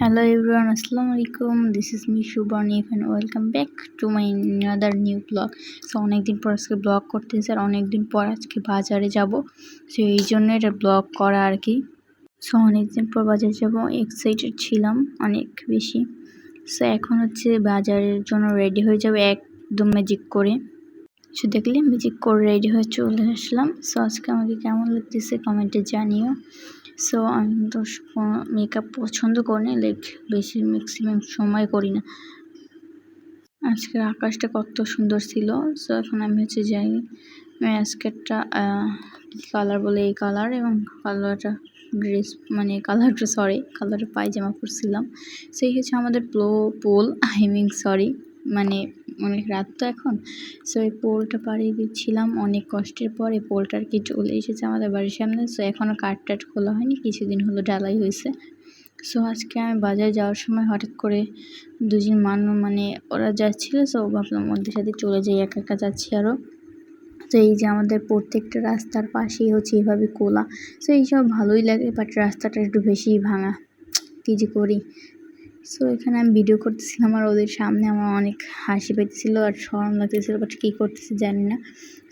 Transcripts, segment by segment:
Hello everyone, Assalamu alaikum. This is me Shubhani and welcome back to my another new vlog. So অনেকদিন পর আজকে blog করতেছি আর অনেকদিন পর আজকে বাজারে যাব সো এই জন্য এটা ব্লগ করা আর কি সো অনেকদিন পর বাজারে যাব এক্সাইটেড ছিলাম অনেক বেশি সো এখন হচ্ছে বাজারের জন্য রেডি হয়ে যাবে একদম ম্যাজিক করে সো দেখলে ম্যাজিক করে রেডি হয়ে চলে আসলাম। সো আজকে আমাকে কেমন লাগতেছে কমেন্টে জানিও। সো আমি তো মেকআপ পছন্দ করি না লাইক বেশি ম্যাক্সিমাম সময় করি না। আজকের আকাশটা কত সুন্দর ছিল। সো এখন আমি হচ্ছে যাই। আজকেরটা কালার বলে এই কালার এবং কালারটা ড্রেস মানে কালারটা সরি কালারটা পায়জামা পরছিলাম। সেই হচ্ছে আমাদের প্লো পোল আই মিন সরি মানে অনেক রাত তো এখন। সো এই পোলটা পাড়িয়ে দিচ্ছিলাম অনেক কষ্টের পরে। পোলটা আর কি চলে এসেছে আমাদের বাড়ির সামনে। সো এখনও কাঠ টাট খোলা হয়নি, কিছুদিন হলো ডালাই হয়েছে। সো আজকে আমি বাজারে যাওয়ার সময় হঠাৎ করে দুজন মানুষ মানে ওরা যাচ্ছিল। সো ভাবলাম ওদের সাথে চলে যাই, একা একা যাচ্ছি আরও তো এই যে আমাদের প্রত্যেকটা রাস্তার পাশেই হচ্ছে এভাবে কোলা। সো এইসব ভালোই লাগে বাট রাস্তাটা একটু বেশিই ভাঙা। কী যে করি? সো এখানে আমি ভিডিও করতেছিলাম আর ওদের সামনে আমার অনেক হাসি পেতেছিল আর সরম লাগতেছিল বাট কী করতেছি জানি না।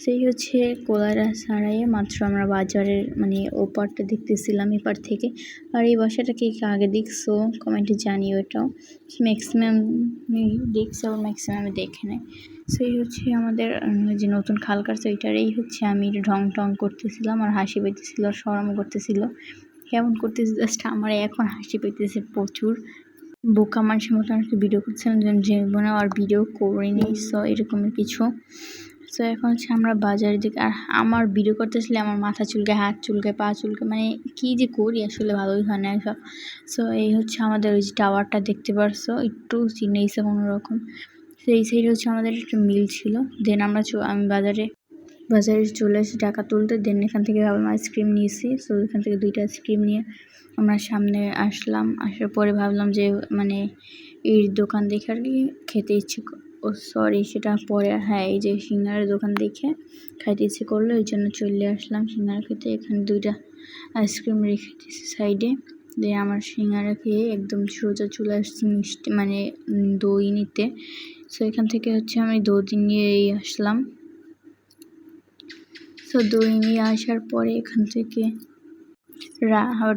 সেই হচ্ছে কোলারা সারাইয়ে মাত্র আমরা বাজারের মানে ওপারটা দেখতেছিলাম এপার থেকে। আর এই বাসাটা কে আগে দেখছ? কমেন্টে জানি এটাও। ম্যাক্সিমাম দেখছি আবার ম্যাক্সিমাম দেখে নেয় সেই হচ্ছে আমাদের যে নতুন খাল কাটছে এই হচ্ছে আমি ঢং টং করতেছিলাম আর হাসি পেতেছিল সরম করতেছিল। কেমন করতেছি জাস্ট আমার এখন হাসি পেতেছে প্রচুর। বোকা মানুষের মতো আর কি ভিডিও করছিলাম জীবনে আর ভিডিও করিনি সো এরকমের কিছু। সো এখন হচ্ছে আমরা বাজারের দিকে, আর আমার ভিডিও করতেছিলে, আমার মাথা চুলকে হাত চুলকে পা চুলকে মানে কী যে করি আসলে ভালোই হয় না এসব। সো এই হচ্ছে আমাদের ওই যে টাওয়ারটা দেখতে পারছ, একটু চিনেইছে কোনোরকম তো এই সাইডে হচ্ছে আমাদের একটা মিল ছিল দেন আমরা আমি বাজারে বাজারে চলে এসে টাকা তুলতে। দেন এখান থেকে ভাবলাম আইসক্রিম নিয়েছি। সো এখান থেকে দুইটা আইসক্রিম নিয়ে আমরা সামনে আসলাম। আসার পরে ভাবলাম যে মানে এই দোকান দেখে আর কি খেতে ইচ্ছে ও সরি সেটা পরে হ্যাঁ এই যে সিঙ্গারের দোকান দেখে খাইতে ইচ্ছে করল ওই জন্য চলে আসলাম সিঙ্গারা খেতে। এখানে দুইটা আইসক্রিম রেখে দিয়েছি সাইডে দিয়ে আমার সিঙ্গারা খেয়ে একদম সোজা চলে আসছি মিষ্টি মানে দই নিতে। সো এখান থেকে হচ্ছে আমি দই নিয়ে আসলাম। সো দই নিয়ে আসার পরে এখান থেকে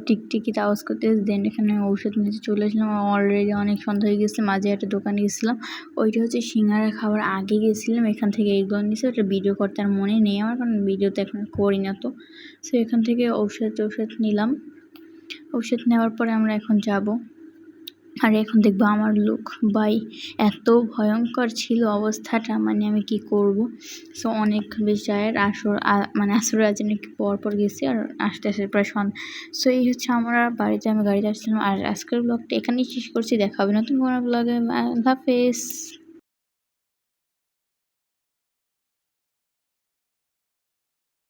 টিকটিকিতে আওয়াজ করতে দেন এখানে ঔষধ নিতে চলে এসলাম অলরেডি অনেক সন্ধ্যা হয়ে গেছে, মাঝে একটা দোকানে গেছিলাম। ওইটা হচ্ছে সিঙ্গারা খাওয়ার আগে গেছিলাম, এখান থেকে এইগুলো নিয়েছি ওটা ভিডিও করতে আর মনে নেই আমার, কারণ ভিডিও তো এখন করি না তো। সো এখান থেকে ঔষধ ঔষধ নিলাম। ঔষধ নেওয়ার পরে আমরা এখন যাব। আর এখন দেখব আমার লুক বাই এত ভয়ঙ্কর ছিল অবস্থাটা মানে আমি কি করব? সো অনেক বেশ যায় আসর মানে আসর আজ নাকি পর পর গেছি আর আসতে আসতে প্রায় সন সো এই হচ্ছে আমরা বাড়িতে, আমি গাড়িতে আসছিলাম আর আজকের ব্লগটা এখানেই শেষ করছি, দেখা হবে নতুন কোনো ব্লগে হাফেজ।